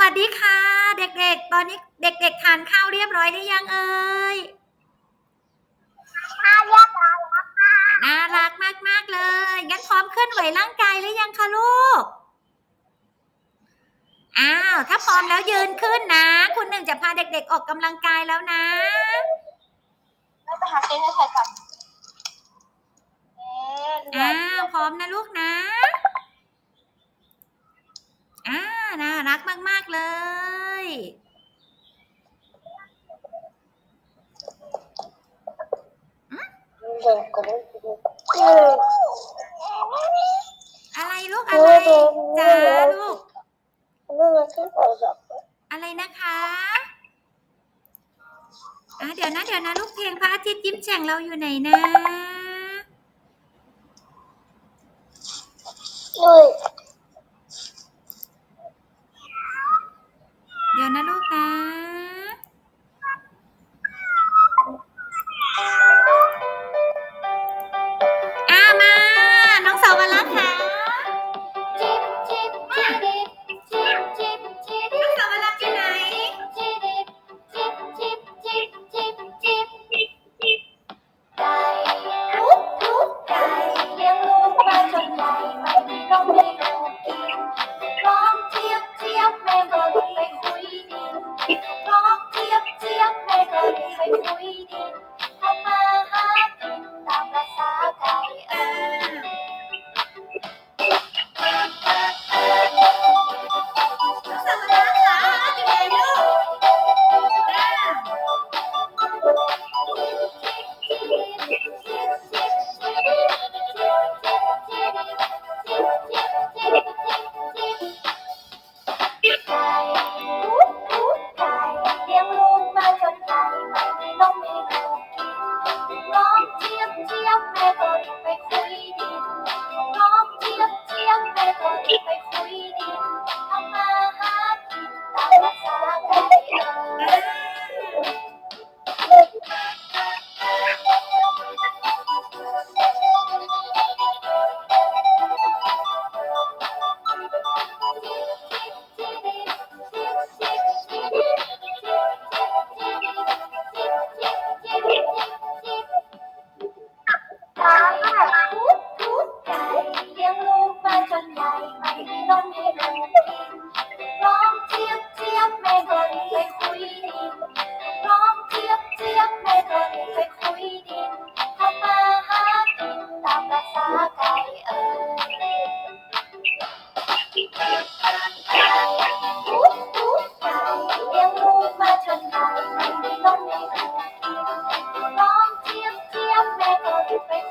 วัสดีค่ะ เด็กๆ ตอนนี้เด็ก ๆ ทานข้าวเรียบร้อยหรือยังเอ่ยถ้าเรียบร้อยแล้วค่ะน่ารักมากๆเลย งั้นพร้อมเคลื่อนไหวร่างกายหรือยังคะลูกอ้าวถ้าพร้อมแล้วยืนขึ้นนะ คุณหนึ่งจะพาเด็ก ๆ ออกกำลังกายแล้วนะไม่ไปหาเต้นให้ใครก่อนเอ๊ะเรียอ้านวพร้อมนะลูกนะ อ่า น่า รักมาก ๆ เลยเดินกันได้ดีอะไรลูกอะไรจ้าลูกไม่มาขึ้นออกจากอะไรนะคะอะเดี๋ยวนะเดี๋ยวนะลูกเพลงพระอาทิตย์ยิ้มแฉ่งเราอยู่ไหนนะลุย เดี๋ยวนะลูกนะ แ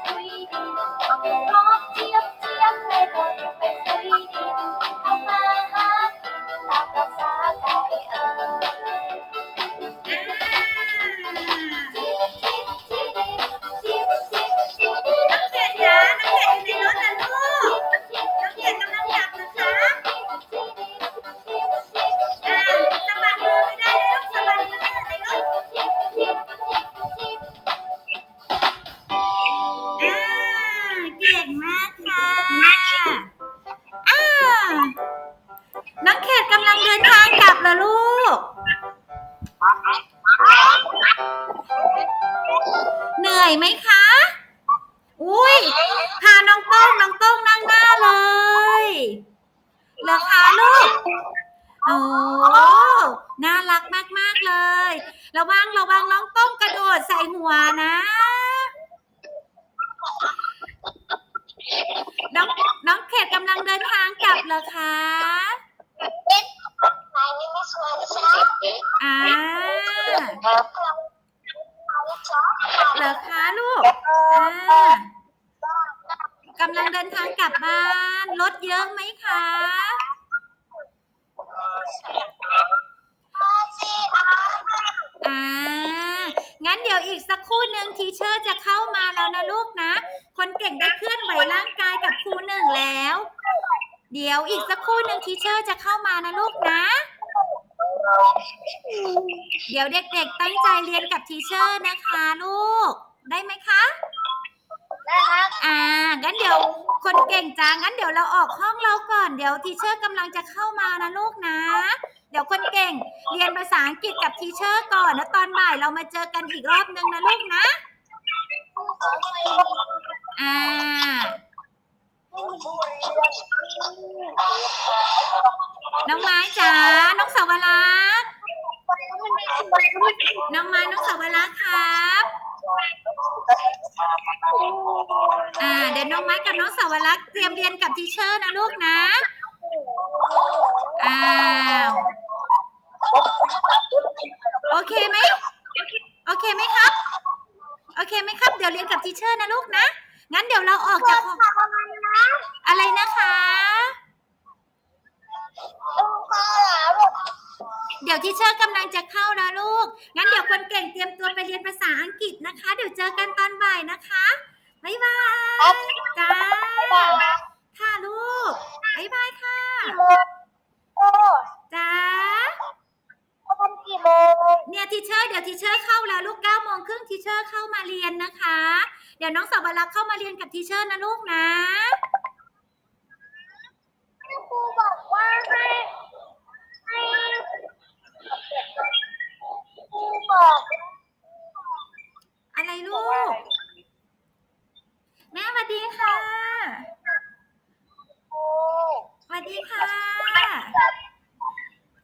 เหนื่อยไหมคะ อุ้ยพาน้องโต้งน้องโต้งนั่งหน้าเลยเหรอคะลูก โอ้น่ารักมาก ๆ เลย ระวังระวังน้องโต้งกระโดดใส่หัวนะน้องน้องเขตกำลังเดินทางกลับเหรอคะ อ่าเหรอคะลูกอ่ากำลังเดินทางกลับบ้าน รถเยอะไหมคะ อ่า งั้นเดี๋ยวอีกสักครู่หนึ่งทีเชอร์จะเข้ามาแล้วนะลูกนะ คนเก่งได้เคลื่อนไหวร่างกายกับครูหนึ่งแล้ว เดี๋ยวอีกสักครู่หนึ่งทีเชอร์จะเข้ามานะลูกนะ เดี๋ยวเด็กๆ ตั้งใจเรียนกับทีเชอร์นะคะลูก ได้ไหมคะนะครับ อ่า งั้นเดี๋ยวคนเก่งจ้างั้นเดี๋ยวเราออกห้องเราก่อน เดี๋ยวทีเชอร์กำลังจะเข้ามานะลูกนะ เดี๋ยวคนเก่งเรียนภาษาอังกฤษกับทีเชอร์ก่อน แล้วตอนบ่ายเรามาเจอกันอีกรอบนึงนะลูกนะ อ่า น้องไม้จ๋า น้องสาวรักษ์น้องไม้น้องสาวรักษ์ครับ อ่า เดี๋ยวน้องไม้กับน้องสาวรักษ์เตรียมเรียนกับทีเชอร์นะลูกนะ อ้าว โอเคไหม โอเคไหมครับ โอเคไหมครับ เดี๋ยวเรียนกับทีเชอร์นะลูกนะ งั้นเดี๋ยวเราออกจากห้องอะไรนะคะ ดี๋ยวที่เชอร์กำลังจะเข้าแล้วลูก งั้นเดี๋ยวคนเก่งเตรียมตัวไปเรียนภาษาอังกฤษนะคะ เดี๋ยวเจอกันตอนบ่ายนะคะบ๊ายบายจ้าค่ะลูกบ๊ายบายค่ะจ้าเนี่ยทีเชอร์เดี๋ยวทีเชอร์เข้าแล้วลูกเก้าโมงครึ่งทีเชอร์เข้ามาเรียนนะคะ เดี๋ยวน้องสาวรักษ์เข้ามาเรียนกับทีเชอร์นะลูกนะครูบอกว่าให้ครูบอก อะไรลูก แม่สวัสดีค่ะ ครู สวัสดีค่ะ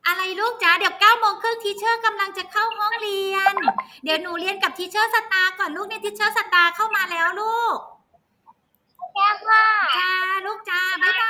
อะไร ลูกจ๋าเดี๋ยวเก้าโมงครึ่งทีเชอร์กำลังจะเข้าห้องเรียน เดี๋ยวหนูเรียนกับทีเชอร์สตาร์ก่อนลูกเนี่ยทีเชอร์สตาร์เข้ามาแล้วลูกแก้ค่ะ จ้าลูกจ้าบ๊ายบาย